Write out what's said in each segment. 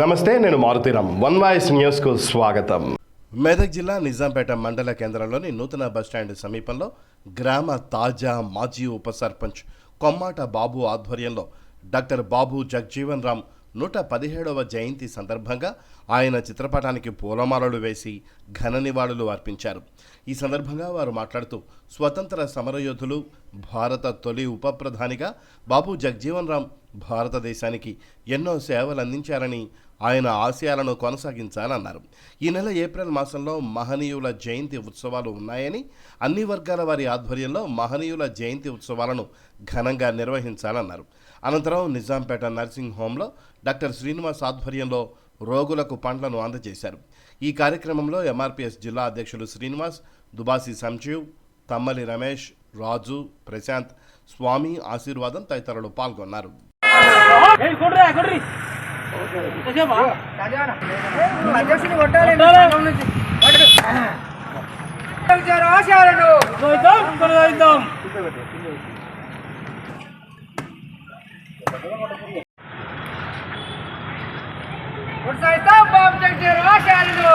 నమస్తే నేను Maruthi Ram one voice న్యూస్కు స్వాగతం. మెదక్ జిల్లా నిజాంపేట మండల కేంద్రంలోని నూతన బస్టాండ్ సమీపంలో గ్రామ తాజా మాజీ ఉప సర్పంచ్ కొమ్మాట బాబు ఆధ్వర్యంలో డాక్టర్ బాబు జగ్జీవన్ రామ్ నూట పదిహేడవ జయంతి సందర్భంగా ఆయన చిత్రపటానికి పూలమాలలు వేసి ఘన నివాళులు అర్పించారు. ఈ సందర్భంగా వారు మాట్లాడుతూ స్వతంత్ర సమరయోధులు భారత తొలి ఉప ప్రధానిగా బాబు జగ్జీవన్ రామ్ భారతదేశానికి ఎన్నో సేవలు అందించారని ఆయన ఆశయాలను కొనసాగించాలన్నారు. ఈ నెల ఏప్రిల్ మాసంలో మహనీయుల జయంతి ఉత్సవాలు ఉన్నాయని అన్ని వర్గాల వారి ఆధ్వర్యంలో మహనీయుల జయంతి ఉత్సవాలను ఘనంగా నిర్వహించాలన్నారు. అనంతరం నిజాంపేట నర్సింగ్ హోంలో డాక్టర్ శ్రీనివాస్ ఆధ్వర్యంలో రోగులకు పండ్లను అందజేశారు. ఈ కార్యక్రమంలో ఎంఆర్పిఎస్ జిల్లా అధ్యక్షులు శ్రీనివాస్ దుబాసి సంజీవ్ తమ్మలి రమేష్ రాజు ప్రశాంత్ స్వామి ఆశీర్వాదం తదితరులు పాల్గొన్నారు. కొనసాగిస్తాం బాబు జగజీవన్ ఆశయాలను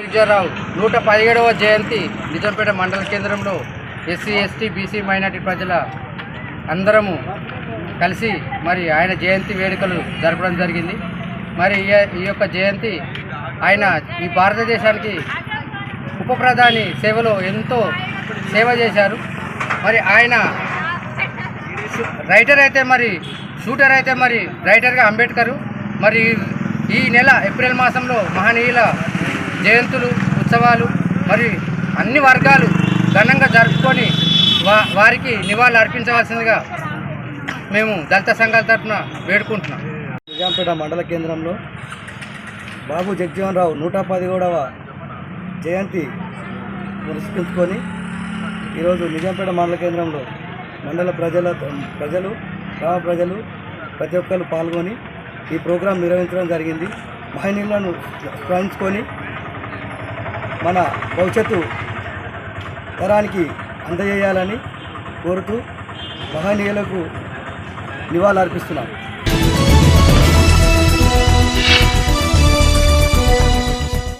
విజయరావు నూట పదిహేడవ జయంతి నిజాంపేట మండల కేంద్రంలో ఎస్సీ ఎస్టీ బీసీ మైనార్టీ ప్రజల అందరము కలిసి మరి ఆయన జయంతి వేడుకలు జరపడం జరిగింది. మరి ఈ- ఈ యొక్క జయంతి ఆయన ఈ భారతదేశానికి ఉప ప్రధాని సేవలో ఎంతో సేవ చేశారు. మరి ఆయన రైటర్ అయితే మరి షూటర్ అయితే మరి రైటర్గా అంబేద్కర్. మరి ఈ నెల ఏప్రిల్ మాసంలో మహనీయుల జయంతులు ఉత్సవాలు మరియు అన్ని వర్గాలు ఘనంగా జరుపుకొని వా వారికి నివాళులు అర్పించవలసిందిగా మేము దళిత సంఘాల తరఫున వేడుకుంటున్నాం. నిజాంపేట మండల కేంద్రంలో బాబు జగజీవన్ రావు నూట పదిహేడవ జయంతి పురస్కరించుకొని ఈరోజు నిజాంపేట మండల కేంద్రంలో మండల ప్రజల ప్రజలు గ్రామ ప్రజలు ప్రతి ఒక్కరు పాల్గొని ఈ ప్రోగ్రాం నిర్వహించడం జరిగింది. మహనీయులను స్మరించుకొని మన భవిష్యత్తు తరానికి అందజేయాలని కోరుతూ మహనీయులకు నివాళులు అర్పిస్తున్నాం